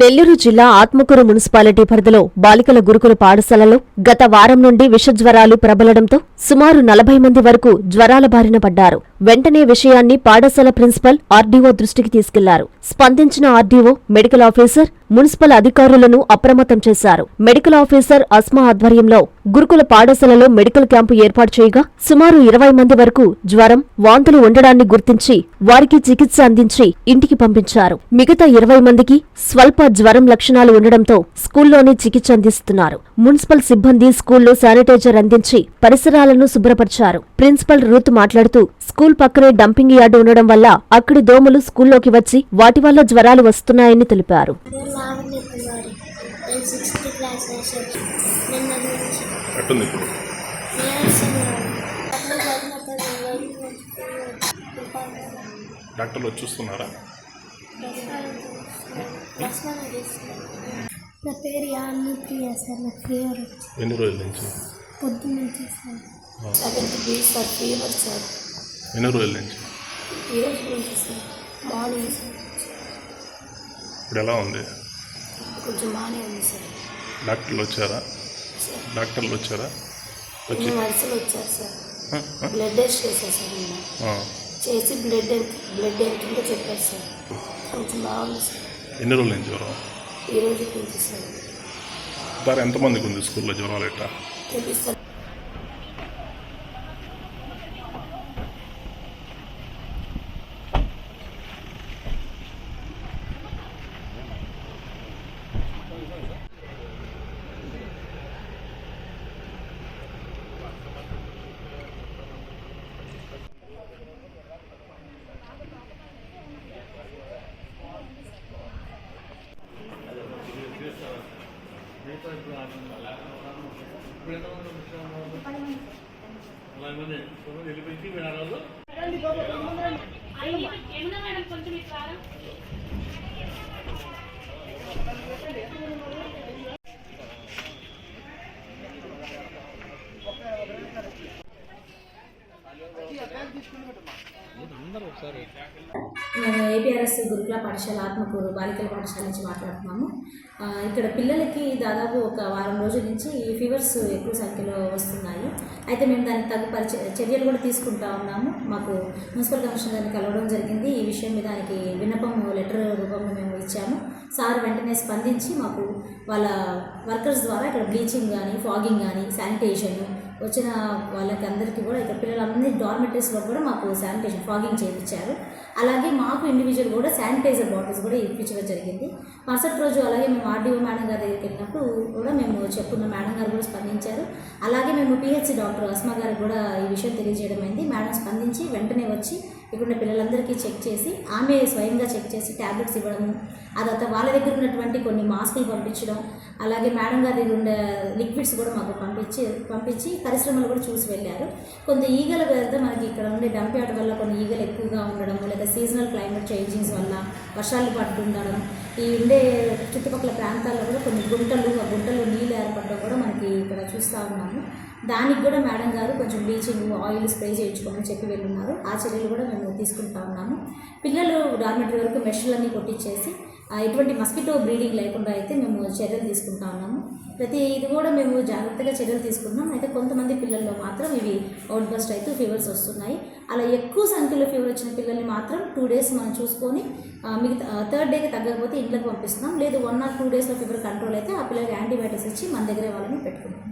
నెల్లూరు జిల్లా ఆత్మకూరు మున్సిపాలిటీ పరిధిలో బాలికల గురుకుల పాఠశాలలో గత వారం నుండి విషజ్వరాలు ప్రబలడంతో సుమారు నలభై మంది వరకు జ్వరాల బారిన పడ్డారు. వెంటనే విషయాన్ని పాఠశాల ప్రిన్సిపల్ ఆర్డీఓ దృష్టికి తీసుకెళ్ళారు. స్పందించిన ఆర్డీఓ మెడికల్ ఆఫీసర్ మున్సిపల్ అధికారులను అప్రమత్తం చేశారు. మెడికల్ ఆఫీసర్ అస్మా ఆధ్వర్యంలో గురుకుల పాఠశాలలో మెడికల్ క్యాంపు ఏర్పాటు చేయగా సుమారు ఇరవై మంది వరకు జ్వరం వాంతులు ఉండడాన్ని గుర్తించి వారికి చికిత్స అందించి ఇంటికి పంపించారు. మిగతా ఇరవై మందికి స్వల్ప జ్వరం లక్షణాలు ఉండడంతో స్కూల్లోనే చికిత్స అందిస్తున్నారు. మున్సిపల్ సిబ్బంది స్కూల్లో శానిటైజర్ అందించి పరిసరాలను శుభ్రపరిచారు. ప్రిన్సిపల్ రూత్ మాట్లాడుతూ స్కూల్ పక్కనే డంపింగ్ యార్డు ఉండడం వల్ల అక్కడి దోమలు స్కూల్లోకి వచ్చి వాటి వల్ల జ్వరాలు వస్తున్నాయని తెలిపారు. డాక్టర్లు చూస్తున్నారా? నా పేరు యాన్ని ప్రియ సార్ ఫీవర్ ఎన్ని రోజుల నుంచి? పొద్దున్న నుంచి సార్ ఆ, seventh B sir fever sir. ఎన్ని రోజుల నుంచి? Sir sir. ఇప్పుడు ఎలా ఉంది? కొంచెం బాగానే ఉంది సార్. డాక్టర్లు వచ్చారా? డాక్టర్లు వచ్చారా? వచ్చి నర్సులు వచ్చారు సార్. బ్లడ్ టెస్ట్ చేశారు సార్. చేసి బ్లడ్ బ్లడ్ ఎంతుందో చెప్పారు సార్. కొంచెం బాగుంది సార్. ఎన్ని రోజుల నుంచి జ్వరం? ఈ రోజు సార్. దాని ఎంతమందికి ఉంది స్కూల్లో జ్వరాలు ఎట్టా చూపిస్తారు మేము ఏపీఆర్ఎస్ గురుకుల పాఠశాల ఆత్మకూరు బాలికల పాఠశాల నుంచి మాట్లాడుతున్నాము. ఇక్కడ పిల్లలకి దాదాపు ఒక వారం రోజుల నుంచి ఈ ఫీవర్స్ ఎక్కువ సంఖ్యలో వస్తున్నాయి. అయితే మేము దానికి తగు పరిచ చర్యలు కూడా తీసుకుంటా ఉన్నాము. మాకు మున్సిపల్ కమిషనర్ గారిని కలవడం జరిగింది. ఈ విషయం మీద దానికి విన్నపం లెటర్ రూపంలో మేము ఇచ్చాము. సార్ వెంటనే స్పందించి మాకు వాళ్ళ వర్కర్స్ ద్వారా ఇక్కడ బ్లీచింగ్ కానీ ఫాగింగ్ కానీ శానిటేషన్ వచ్చిన వాళ్ళకి అందరికీ కూడా ఇక్కడ పిల్లలందరి డార్మెటరీస్లో కూడా మాకు శానిటేషన్ ఫాగింగ్ చేయించారు. అలాగే మాకు ఇండివిజువల్ కూడా శానిటైజర్ బాటిల్స్ కూడా ఇప్పించడం జరిగింది. మరుసటి రోజు అలాగే మేము ఆర్డీఓ మేడం గారి దగ్గరికి వెళ్ళినప్పుడు కూడా మేము చెప్పుకున్న మేడం గారు కూడా స్పందించారు. అలాగే మేము పిహెచ్సి డాక్టర్ అస్మా గారికి కూడా ఈ విషయం తెలియజేయడం అయింది. మేడం స్పందించి వెంటనే వచ్చి ఇక్కడ పిల్లలందరికీ చెక్ చేసి ఆమె స్వయంగా చెక్ చేసి ట్యాబ్లెట్స్ ఇవ్వడము ఆ తర్వాత వాళ్ళ దగ్గర ఉన్నటువంటి కొన్ని మాస్కులు పంపించడం అలాగే మేడం గారి దగ్గర ఉండే లిక్విడ్స్ కూడా మాకు పంపించి పంపించి పరిశ్రమలు కూడా చూసి వెళ్ళారు. కొంత ఈగల వెళ్తే మనకి ఇక్కడ ఉండే డంప్ యార్డ్ వల్ల కొన్ని ఈగలు ఎక్కువగా ఉండడం లేదా సీజనల్ క్లైమేట్ చేంజింగ్స్ వల్ల వర్షాలు పడుతుండడం ఈ ఉండే చుట్టుపక్కల ప్రాంతాల్లో కూడా కొన్ని గుంటలు ఆ గుంటల్లో నీళ్ళు ఏర్పడడం కూడా మనకి ఇక్కడ చూస్తూ ఉన్నాము. దానికి కూడా మేడం గారు కొంచెం బ్లీచింగ్ ఆయిల్ స్ప్రే చేయించుకోమని చెప్పి వెళ్ళున్నారు. ఆ చర్యలు కూడా మేము తీసుకుంటా ఉన్నాము. పిల్లలు డార్మెటరీ వరకు మెషర్లన్నీ కొట్టించేసి ఎటువంటి మస్కిటో బ్రీడింగ్ లేకుండా అయితే మేము చర్యలు తీసుకుంటా ఉన్నాము. ప్రతి ఇది కూడా మేము జాగ్రత్తగా చర్యలు తీసుకుంటున్నాం. అయితే కొంతమంది పిల్లల్లో మాత్రం ఇవి అవుట్ బస్ట్ అయితే ఫీవర్స్ వస్తున్నాయి. అలా ఎక్కువ సంఖ్యలో ఫీవర్ వచ్చిన పిల్లల్ని మాత్రం టూ డేస్ మనం చూసుకొని మిగతా థర్డ్ డేకి తగ్గకపోతే ఇంట్లోకి పంపిస్తున్నాం. లేదు వన్ ఆర్ టూ డేస్లో ఫీవర్ కంట్రోల్ అయితే ఆ పిల్లలకి యాంటీబయాటిక్స్ ఇచ్చి మన దగ్గరే వాళ్ళని పెట్టుకుంటాం.